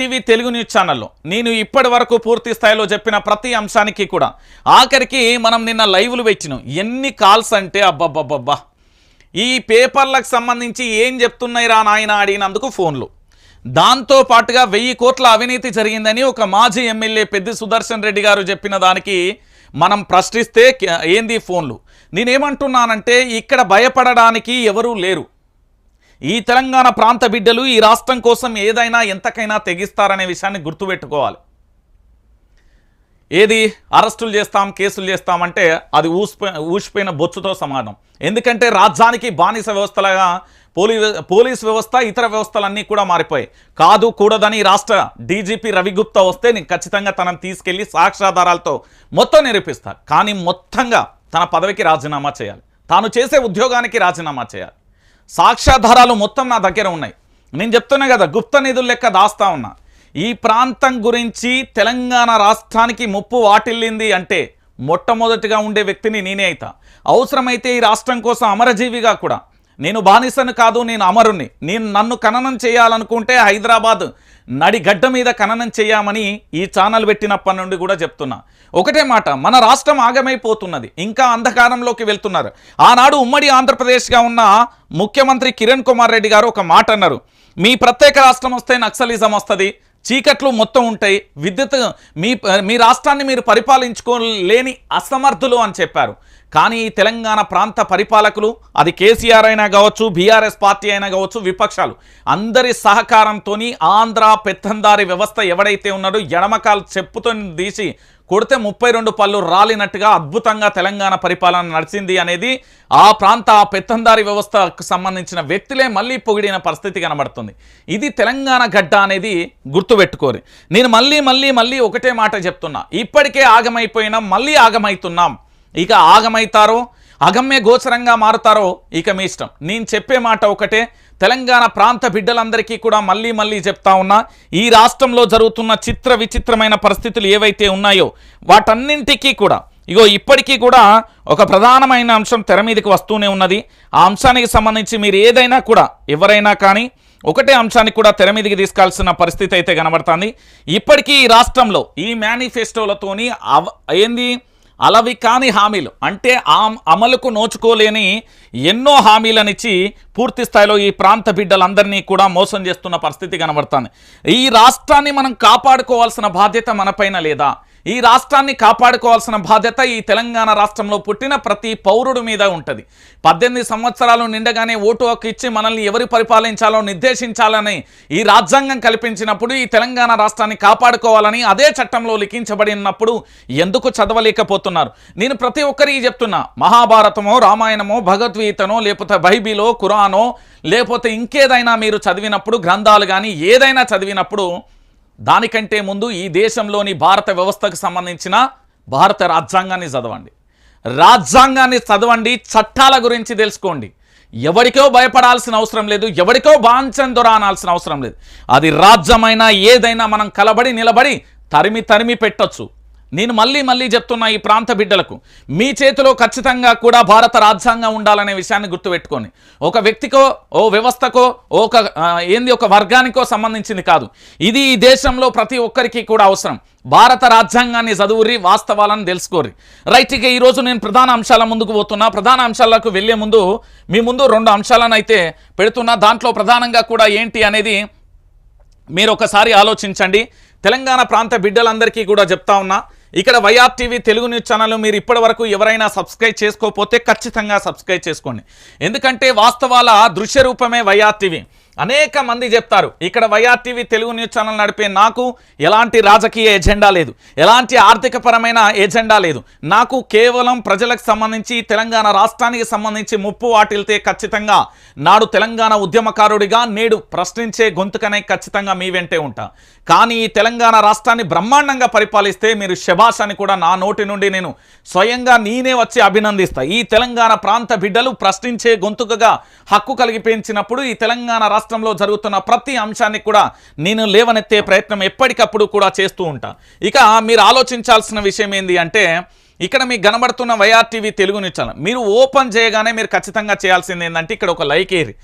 TV Telugu news ఛానల్లో. నేను ఇప్పటి వరకు పూర్తి స్థాయిలో చెప్పిన ప్రతి అంశానికి కూడా ఆఖరికి మనం నిన్న లైవ్లు పెట్టినాం. ఎన్ని కాల్స్ అంటే అబ్బబ్బబ్బబ్బా. ఈ పేపర్లకు సంబంధించి ఏం చెప్తున్నాయి రా నాయన అడిగినందుకు ఫోన్లు. దాంతో పాటుగా వెయ్యి కోట్ల అవినీతి జరిగిందని ఒక మాజీ ఎమ్మెల్యే పెద్ది సుదర్శన్ రెడ్డి గారు చెప్పిన దానికి మనం ప్రశ్నిస్తే ఏంది ఫోన్లు? నేనేమంటున్నానంటే ఇక్కడ భయపడడానికి ఎవరూ లేరు. ఈ తెలంగాణ ప్రాంత బిడ్డలు ఈ రాష్ట్రం కోసం ఏదైనా ఎంతకైనా తెగిస్తారనే విషయాన్ని గుర్తుపెట్టుకోవాలి. ఏది అరెస్టులు చేస్తాం కేసులు చేస్తామంటే అది ఊసిపోయి ఊసిపోయిన బొచ్చుతో సమానం. ఎందుకంటే రాజ్యానికి బానిస వ్యవస్థలుగా పోలీ పోలీస్ వ్యవస్థ ఇతర వ్యవస్థలన్నీ కూడా మారిపోయాయి. కాదు కూడదని రాష్ట్ర డీజీపీ రవిగుప్తా వస్తే నేను ఖచ్చితంగా తనను తీసుకెళ్ళి సాక్ష్యాధారాలతో మొత్తం నిరూపిస్తా. కానీ మొత్తంగా తన పదవికి రాజీనామా చేయాలి. తాను చేసే ఉద్యోగానికి రాజీనామా చేయాలి. సాక్ష్యాధారాలు మొత్తం నా దగ్గర ఉన్నాయి. నేను చెప్తున్నా కదా గుప్త నిధుల లెక్క దాస్తా ఉన్నా. ఈ ప్రాంతం గురించి తెలంగాణ రాష్ట్రానికి ముప్పు వాటిల్లింది అంటే మొట్టమొదటిగా ఉండే వ్యక్తిని నేనే అవుతా అవసరమైతే ఈ రాష్ట్రం కోసం అమరజీవిగా కూడా నేను బానిసను కాదు నేను అమరుణ్ణి. నేను నన్ను ఖననం చేయాలనుకుంటే హైదరాబాద్ నడిగడ్డ మీద ఖననం చేయమని ఈ ఛానల్ పెట్టినప్పటి నుండి కూడా చెప్తున్నా. ఒకటే మాట మన రాష్ట్రం ఆగమైపోతున్నది. ఇంకా అంధకారంలోకి వెళ్తున్నారు. ఆనాడు ఉమ్మడి ఆంధ్రప్రదేశ్గా ఉన్న ముఖ్యమంత్రి కిరణ్ కుమార్ రెడ్డి గారు ఒక మాట అన్నారు. మీ ప్రత్యేక రాష్ట్రం వస్తే నక్సలిజం వస్తుంది చీకట్లు మొత్తం ఉంటాయి విద్యుత్ మీ మీ రాష్ట్రాన్ని మీరు పరిపాలించుకోలేని అసమర్థులు అని చెప్పారు. కానీ ఈ తెలంగాణ ప్రాంత పరిపాలకులు అది కేసీఆర్ అయినా కావచ్చు బీఆర్ఎస్ పార్టీ అయినా కావచ్చు విపక్షాలు అందరి సహకారంతో ఆంధ్ర పెత్తందారి వ్యవస్థ ఎవడైతే ఉన్నాడో ఎడమకాలు చెప్పుతో తీసి కొడితే ముప్పై రెండు పళ్ళు రాలినట్టుగా అద్భుతంగా తెలంగాణ పరిపాలన నడిచింది అనేది ఆ ప్రాంత ఆ పెత్తందారి వ్యవస్థకు సంబంధించిన వ్యక్తులే మళ్ళీ పొగిడిన పరిస్థితి కనబడుతుంది. ఇది తెలంగాణ గడ్డ అనేది గుర్తుపెట్టుకోరు. నేను మళ్ళీ మళ్ళీ మళ్ళీ ఒకటే మాట చెప్తున్నా. ఇప్పటికే ఆగమైపోయినాం మళ్ళీ ఆగమైతున్నాం. ఇక ఆగమైతారో అగమ్య గోచరంగా మారుతారో ఇక మీ ఇష్టం. నేను చెప్పే మాట ఒకటే తెలంగాణ ప్రాంత బిడ్డలందరికీ కూడా మళ్ళీ మళ్ళీ చెప్తా ఉన్నా ఈ రాష్ట్రంలో జరుగుతున్న చిత్ర విచిత్రమైన పరిస్థితులు ఏవైతే ఉన్నాయో వాటన్నింటికీ కూడా ఇగో ఇప్పటికీ కూడా ఒక ప్రధానమైన అంశం తెర మీదకి వస్తూనే ఉన్నది. ఆ అంశానికి సంబంధించి మీరు ఏదైనా కూడా ఎవరైనా కానీ ఒకటే అంశానికి కూడా తెర మీదకి తీసుకాల్సిన పరిస్థితి అయితే కనబడుతుంది. ఇప్పటికీ ఈ రాష్ట్రంలో ఈ మేనిఫెస్టోలతోని అవ ఏంది? అలవి కాని హామీలు. అంటే ఆమ్ అమలుకు నోచుకోలేని ఎన్నో హామీలనిచ్చి పూర్తి స్థాయిలో ఈ ప్రాంత బిడ్డలందరినీ కూడా మోసం చేస్తున్న పరిస్థితి కనబడుతుంది. ఈ రాష్ట్రాన్ని మనం కాపాడుకోవాల్సిన బాధ్యత మనపైన లేదా? ఈ రాష్ట్రాన్ని కాపాడుకోవాల్సిన బాధ్యత ఈ తెలంగాణ రాష్ట్రంలో పుట్టిన ప్రతి పౌరుడు మీద ఉంటుంది. పద్దెనిమిది సంవత్సరాలు నిండగానే ఓటు హక్కు ఇచ్చి మనల్ని ఎవరు పరిపాలించాలో నిర్దేశించాలని ఈ రాజ్యాంగం కల్పించినప్పుడు ఈ తెలంగాణ రాష్ట్రాన్ని కాపాడుకోవాలని అదే చట్టంలో లిఖించబడినప్పుడు ఎందుకు చదవలేకపోతున్నారు? నేను ప్రతి ఒక్కరికి చెప్తున్నా మహాభారతమో రామాయణమో భగవద్గీతనో లేకపోతే బైబిలో ఖురానో లేకపోతే ఇంకేదైనా మీరు చదివినప్పుడు గ్రంథాలు కానీ ఏదైనా చదివినప్పుడు దానికంటే ముందు ఈ దేశంలోని భారత వ్యవస్థకు సంబంధించిన భారత రాజ్యాంగాన్ని చదవండి. రాజ్యాంగాన్ని చదవండి చట్టాల గురించి తెలుసుకోండి. ఎవరికో భయపడాల్సిన అవసరం లేదు ఎవరికో బాంఛన్ దొరానాల్సిన అవసరం లేదు. అది రాజ్యమైనా ఏదైనా మనం కలబడి నిలబడి తరిమి తరిమి పెట్టొచ్చు. నేను మళ్ళీ మళ్ళీ చెప్తున్నా ఈ ప్రాంత బిడ్డలకు మీ చేతిలో ఖచ్చితంగా కూడా భారత రాజ్యాంగం ఉండాలనే విషయాన్ని గుర్తుపెట్టుకోండి. ఒక వ్యక్తికో ఓ వ్యవస్థకో ఒక ఏంది ఒక వర్గానికో సంబంధించింది కాదు. ఇది ఈ దేశంలో ప్రతి ఒక్కరికి కూడా అవసరం. భారత రాజ్యాంగాన్ని చదువురి వాస్తవాలను తెలుసుకోరి రైట్ ఇక ఈరోజు నేను ప్రధాన అంశాల ముందుకు పోతున్నా. ప్రధాన అంశాలకు వెళ్ళే ముందు మీ ముందు రెండు అంశాలను అయితే పెడుతున్నా. దాంట్లో ప్రధానంగా కూడా ఏంటి అనేది మీరు ఒకసారి ఆలోచించండి. తెలంగాణ ప్రాంత బిడ్డలందరికీ కూడా చెప్తా ఉన్నా. ఇక్కడ YR TV Telugu news channel మీరు ఇప్పటి వరకు ఎవరైనా సబ్స్క్రైబ్ చేసుకోకపోతే ఖచ్చితంగా సబ్స్క్రైబ్ చేసుకోండి. ఎందుకంటే వాస్తవాల దృశ్య రూపమే వైఆర్ టీవీ. అనేక మంది చెప్తారు ఇక్కడ వైఆర్టీవీ తెలుగు న్యూస్ ఛానల్ నడిపే నాకు ఎలాంటి రాజకీయ ఎజెండా లేదు ఎలాంటి ఆర్థికపరమైన ఎజెండా లేదు. నాకు కేవలం ప్రజలకు సంబంధించి తెలంగాణ రాష్ట్రానికి సంబంధించి ముప్పు వాటిల్తే ఖచ్చితంగా నాడు తెలంగాణ ఉద్యమకారుడిగా నేడు ప్రశ్నించే గొంతుకనే ఖచ్చితంగా మీ వెంటే ఉంటా. కానీ ఈ తెలంగాణ రాష్ట్రాన్ని బ్రహ్మాండంగా పరిపాలిస్తే మీరు శభాష్ అని కూడా నా నోటి నుండి నేను స్వయంగా నేనే వచ్చి అభినందిస్తా. ఈ తెలంగాణ ప్రాంత బిడ్డలు ప్రశ్నించే గొంతుకగా హక్కు కలిగిపించినప్పుడు ఈ తెలంగాణ రాష్ట్రంలో జరుగుతున్న ప్రతి అంశాన్ని కూడా నేను లేవనెత్తే ప్రయత్నం ఎప్పటికప్పుడు కూడా చేస్తూ ఉంటా. ఇక మీరు ఆలోచించాల్సిన విషయం ఏంది అంటే ఇక్కడ మీకు కనబడుతున్న YR TV Telugu news channel. మీరు ఓపెన్ చేయగానే మీరు ఖచ్చితంగా చేయాల్సింది ఏంటంటే ఇక్కడ ఒక లైక్ ఏరి.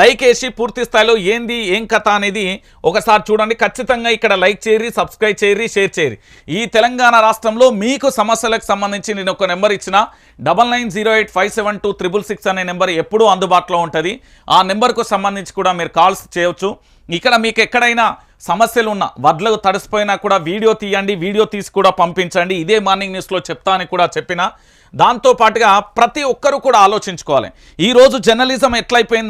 లైక్ వేసి పూర్తి స్థాయిలో ఏంది ఏం కథ అనేది ఒకసారి చూడండి. ఖచ్చితంగా ఇక్కడ లైక్ చేయరి సబ్స్క్రైబ్ చేయరి షేర్ చేయరి ఈ తెలంగాణ రాష్ట్రంలో మీకు సమస్యలకు సంబంధించి నేను ఒక నెంబర్ ఇచ్చిన double nine zero eight five seven two triple six అనే నెంబర్ ఎప్పుడూ అందుబాటులో ఉంటుంది. ఆ నెంబర్కు సంబంధించి కూడా మీరు కాల్స్ చేయవచ్చు ఇక్కడ మీకు ఎక్కడైనా సమస్యలు ఉన్న వడ్లకు తడిసిపోయినా కూడా వీడియో తీయండి వీడియో తీసి కూడా పంపించండి. ఇదే మార్నింగ్ న్యూస్లో చెప్తా అని కూడా చెప్పిన. దాంతో పాటుగా ప్రతి ఒక్కరూ కూడా ఆలోచించుకోవాలి. ఈరోజు జర్నలిజం ఎట్లయిపోయింది